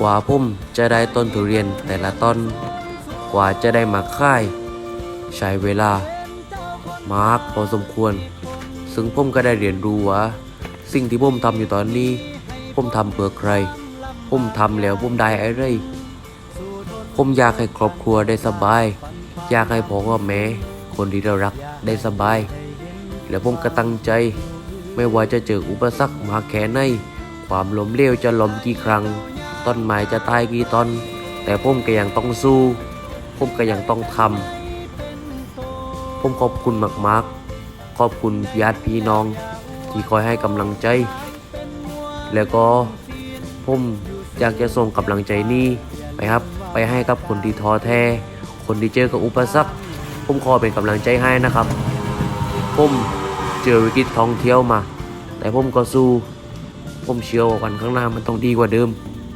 กว่าผมจะได้ต้นทุเรียนแต่ละต้น กว่าจะได้มาค่าย ใช้เวลามากพอสมควร ซึ่งผมก็ได้เรียนรู้ว่า สิ่งที่ผมทำอยู่ตอนนี้ผมทำเพื่อใครผมทำแล้วผมได้อะไรผมอยากให้ครอบครัวได้สบาย อยากให้พ่อกับแม่คนที่เรารักได้สบาย แล้วผมก็ตั้งใจ ไม่ว่าจะเจออุปสรรคมาแค่ไหนความล้มเหลวจะล้มกี่ครั้ง ต้นไม้จะตายกี่ต้น แต่ผมก็ยังต้องสู้ ผมก็ยังต้องทำผมขอบคุณมากๆ ขอบคุณญาติพี่น้อง ที่คอยให้กำลังใจ แล้วก็ผมอยากจะส่งกำลังใจนี้ไปครับ ไปให้กับคนที่ท้อแท้ คนที่เจอกับอุปสรรค ผมขอเป็นกำลังใจให้นะครับ ผมเจอวิกฤตท่องเที่ยวมา แต่ผมก็สู้ ผมเชื่อว่าวันข้างหน้ามันต้องดีกว่าเดิม